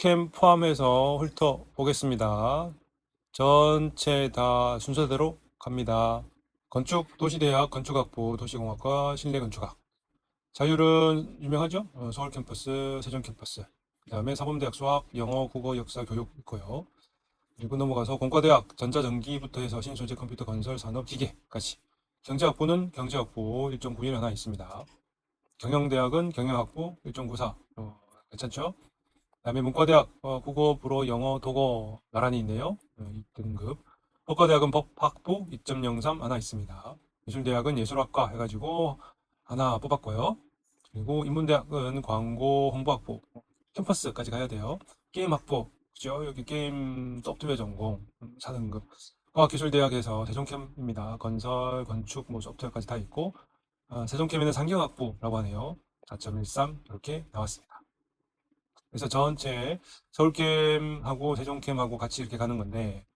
서울캠 포함해서 훑어보겠습니다. 전체 다 순서대로 갑니다. 건축, 도시대학, 건축학부, 도시공학과, 실내건축학. 자율은 유명하죠? 어, 서울 캠퍼스, 세종 캠퍼스. 그 다음에 사범대학 수학, 영어, 국어, 역사, 교육 있고요. 그리고 넘어가서 공과대학, 전자전기부터 해서 신소재, 컴퓨터, 건설, 산업, 기계까지. 경제학부는 경제학부 1.91 하나 있습니다. 경영대학은 경영학부 1.94. 어, 괜찮죠? 그다음에 문과대학 어, 국어, 불어, 영어, 독어 나란히 있네요. 어, 2등급. 법과대학은 법학부 2.03 하나 있습니다. 예술대학은 예술학과 해가지고 하나 뽑았고요. 그리고 인문대학은 광고, 홍보학부, 캠퍼스까지 가야 돼요. 게임학부, 그죠? 여기 게임 소프트웨어 전공 음, 4등급. 과학기술대학에서 세종캠입니다. 건설, 건축, 뭐 소프트웨어까지 다 있고 아, 세종캠에는 상경학부라고 하네요. 4.13 이렇게 나왔습니다. 그래서 전체 서울캠하고 세종캠하고 같이 이렇게 가는 건데